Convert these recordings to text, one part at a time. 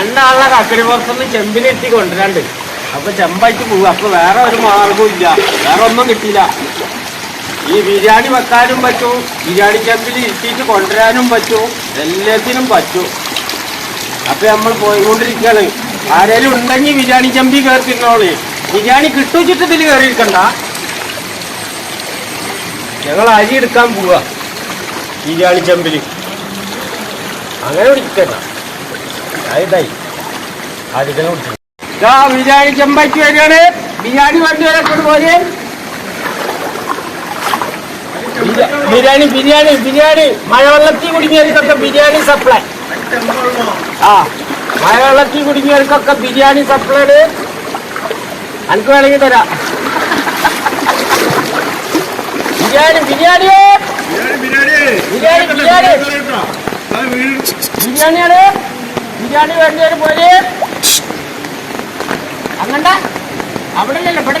രണ്ടാളെ കക്കടി പുറത്തുനിന്ന് ചെമ്പിനെത്തി കൊണ്ടുവരാണ്ട് അപ്പൊ ചെമ്പായിട്ട് പോകും അപ്പൊ വേറെ ഒരു മാർഗവും ഇല്ല. വേറെ ഒന്നും കിട്ടിയില്ല. ഈ ബിരിയാണി വെക്കാനും പറ്റും. ബിരിയാണി ചെമ്പിൽ ഇരുത്തിയിട്ട് കൊണ്ടുവരാനും പറ്റും. എല്ലാത്തിനും പറ്റും. അപ്പൊ നമ്മൾ പോയിക്കൊണ്ടിരിക്കുകയാണ്. ആരേലും ഉണ്ടെങ്കിൽ ബിരിയാണി ചെമ്പി കയറിയിരുന്നോളേ ബിരിയാണി കിട്ടും ചുറ്റത്തിൽ കയറിയിരിക്കണ്ട. ഞങ്ങൾ അരി എടുക്കാൻ പോവുക ബിരിയാണി ചെമ്പിൽ അങ്ങനെ പിടിക്കണ്ട. ആദ്യത്തെ ഇതാ ബിരിയാണി ചെമ്പയ്ക്ക് വരികയാണ്. ബിരിയാണി വണ്ടി വരെ കൊണ്ടുപോയി ബിരിയാണി ബിരിയാണി ബിരിയാണി. മഴവെള്ളത്തിൽ കുടുങ്ങിയവർക്കൊക്കെ ബിരിയാണി സപ്ലൈ ആ മഴവെള്ളത്തിൽ കുടുങ്ങിയവർക്കൊക്കെ ബിരിയാണി സപ്ലൈ എനിക്ക് വേണമെങ്കിൽ തരാം. ബിരിയാണി ബിരിയാണി. ബിരിയാണി ബിരിയാണി. ബിരിയാണിയാണ്. ബിരിയാണി വേണ്ടി വരും പോലെ അങ്ങണ്ട? അവിടെ ഇല്ലല്ലോ ഇവിടെ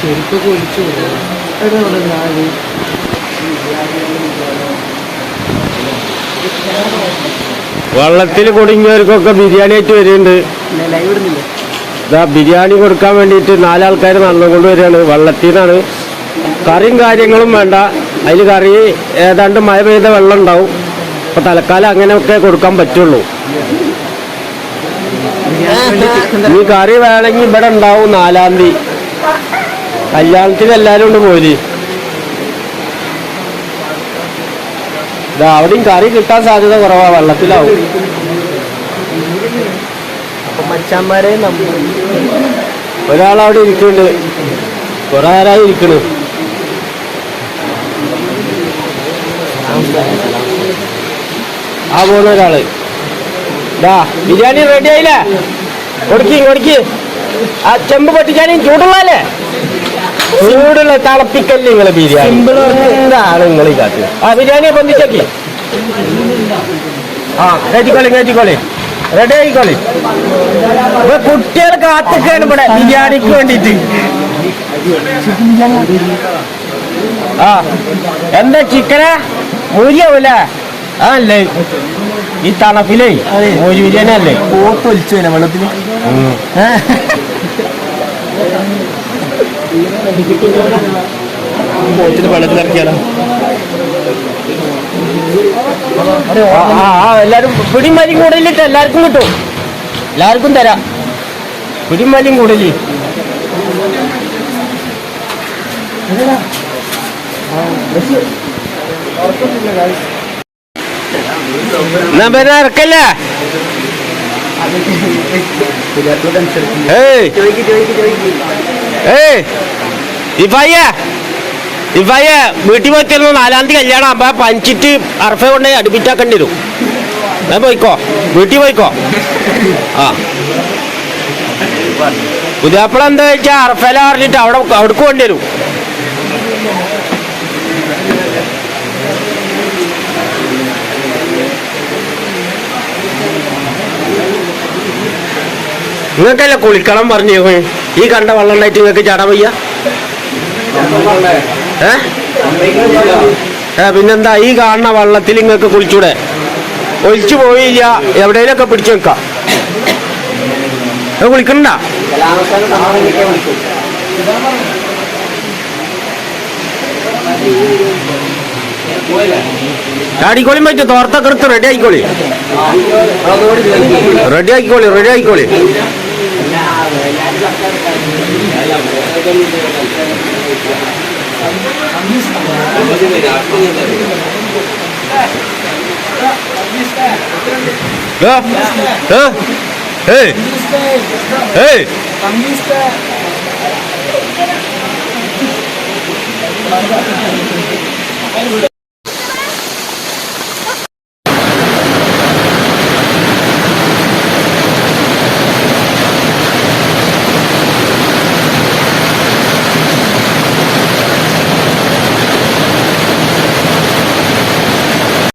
ചെരുപ്പൊക്കെ ഒലിച്ചു വള്ളത്തിൽ കുടുങ്ങിയവർക്കൊക്കെ ബിരിയാണി ആയിട്ട് വരുന്നുണ്ട്. ഇതാ ബിരിയാണി കൊടുക്കാൻ വേണ്ടിയിട്ട് നാലാൾക്കാർ നടന്നുകൊണ്ട് വരികയാണ്. വള്ളത്തിൽ നിന്നാണ് കറിയും കാര്യങ്ങളും വേണ്ട. അതിൽ കറി ഏതാണ്ട് മഴ പെയ്ത വെള്ളം ഉണ്ടാവും. അപ്പൊ തൽക്കാലം അങ്ങനെയൊക്കെ കൊടുക്കാൻ പറ്റുള്ളൂ. ഈ കറി വേണമെങ്കിൽ ഇവിടെ ഉണ്ടാവും നാലാം തീയതി. കല്യാണത്തിന് എല്ലാരും ഉണ്ട് പോര് അവിടെയും കറി കിട്ടാൻ സാധ്യത കുറവാ വെള്ളത്തിലാവും. മച്ചാന്മാരെ ഒരാളവിടെ ഇരിക്കുന്നുണ്ട്. കുറെ നേരമായി ഇരിക്കണു ആ പോകുന്ന ഒരാൾ. ഡാ ബിരിയാണി റെഡി ആയില്ലേ? കൊടുക്കി കൊടുക്കി. ആ ചെമ്പ് പൊട്ടിക്കാനും ചൂടുള്ളല്ലേ ചൂടുള്ള തിളപ്പിക്കല്ലേ നിങ്ങൾ ബിരിയാണി. എന്താണ് നിങ്ങൾ ഈ കാട്ട്. ആ ബിരിയാണി പൊന്തിച്ചേക്ക്. ആ കയറ്റിക്കോളി കയറ്റിക്കോളി റെഡി ആയിക്കോളി. ഇപ്പൊ കുട്ടികൾ കാത്തിക്കാണ് ഇവിടെ ബിരിയാണിക്ക് വേണ്ടിട്ട് ആ എന്താ ചിക്കനാ? മൂര്യാവൂലേ അല്ലേ ഈ തണുപ്പിലേ മോര് ബിരിയാണി അല്ലേ? പോത്ത് ഒലിച്ചു തന്നെ വെള്ളത്തിൽ പോത്തിന് വെള്ളത്തിൽ ഇറക്കിയാലോ? ആ, എല്ലാരും പിടിയും വലിയും കൂടുതലിട്ട് എല്ലാവർക്കും കിട്ടും. എല്ലാവർക്കും തരാം. പിടിയും വലിയും കൂടുതൽ എന്നാ പിന്നെ ഇറക്കല്ലേ ഇഫായ ഇഫായ വീട്ടിൽ പോയിത്തരുന്നു നാലാം തീയതി കല്യാണം. അപ്പൊ പഞ്ചിട്ട് അർഫ കൊണ്ട് അടുപ്പിച്ചാക്കേണ്ടി വരും. ഞാൻ പോയിക്കോ? വീട്ടിൽ പോയിക്കോ? ആ. പുതിയാപ്പിള എന്താ വെച്ചാൽ അർഫല പറഞ്ഞിട്ട് അവിടെ അവിടേക്ക് വേണ്ടി നിങ്ങൾക്കല്ല കുളിക്കണം പറഞ്ഞു ഈ കണ്ട വെള്ളം ഉണ്ടായിട്ട് നിങ്ങൾക്ക് ചാടാൻ വയ്യ ഏ പിന്നെന്താ ഈ കാണുന്ന വെള്ളത്തിൽ നിങ്ങൾക്ക് കുളിച്ചൂടെ ഒലിച്ചു പോയില്ല എവിടെയെങ്കിലൊക്കെ പിടിച്ചു വെക്കാം കുളിക്കണ്ട ചാടിക്കോളി പറ്റും തോർത്തൊക്കെ എടുത്ത് റെഡി ആയിക്കോളി റെഡി ആയിക്കോളി റെഡി ആയിക്കോളി ഏ? ഏ? ഏയ് ഏയ്